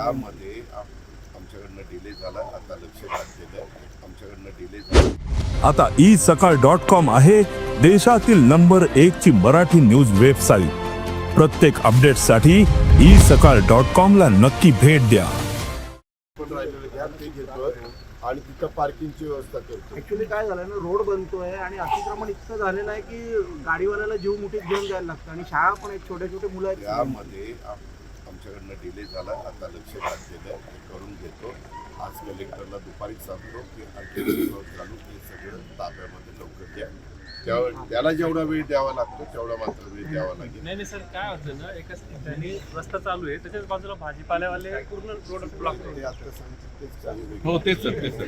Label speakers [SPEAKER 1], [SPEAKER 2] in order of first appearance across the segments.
[SPEAKER 1] त्यामध्ये आम- आमच्याकडनं डिले झाला. आता लक्ष घातलेलं आमच्याकडनं डिले झाला.
[SPEAKER 2] आता ई सकाळ डॉट कॉम आहे देशातील नंबर एक ची मराठी न्यूज वेबसाईट प्रत्येक अपडेटसाठी ई सकाळ डॉट कॉम ला नक्की भेट द्या.
[SPEAKER 1] पण राहिलेलं घ्या ते घेतो आणि तिथं पार्किंगची व्यवस्था करतो
[SPEAKER 3] ऍक्च्युली काय झालं ना रोड बनतोय आणि अतिक्रमण इतकं झालेलं आहे की गाडीवाल्याला जीव मुठीत घेऊन जायला लागतं. आणि शाळा पण आहेत छोटे छोटे मुलं आहेत.
[SPEAKER 1] त्यामध्ये आमच्याकडनं डिले झाला. आता लक्ष घातलेलं ते करून घेतो. आज कलेक्टरला दुपारी सांगतो की अर्जंट चालू हे सगळं ताब्यामध्ये लवकर घ्या. त्या- त्याला जेवढा वेळ द्यावा लागतो तेवढा मात्र वेळ द्यावा लागेल.
[SPEAKER 4] नाही नाही सर काय होतं ना एकाच ठिकाणी रस्ता चालू आहे. त्याच्याच बाजूला भाजीपाल्यावाले पूर्ण रोड ब्लॉक
[SPEAKER 1] ते आता तेच चालू आहे.
[SPEAKER 5] हो तेच सर तेच सर.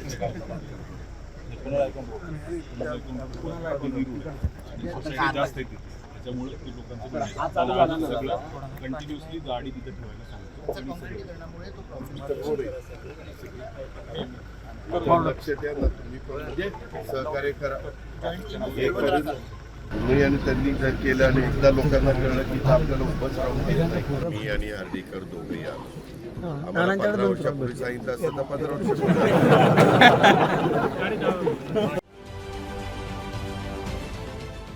[SPEAKER 5] जास्त आहे तिथे. त्याच्यामुळे ते लोकांचं सगळं कंटिन्युअसली गाडी तिथे ठेवायला सांगतो.
[SPEAKER 1] लक्ष द्या ना तुम्ही पण म्हणजे सहकार्य करा. हे तुम्ही आणि त्यांनी जर केलं आणि एकदा लोकांना कळलं की आपल्याला उभंच राहून. मी आणि हर्डीकर दोघे या आम्हाला पंधरा वर्षापूर्वी सांगितलं असतं तर पंधरा वर्ष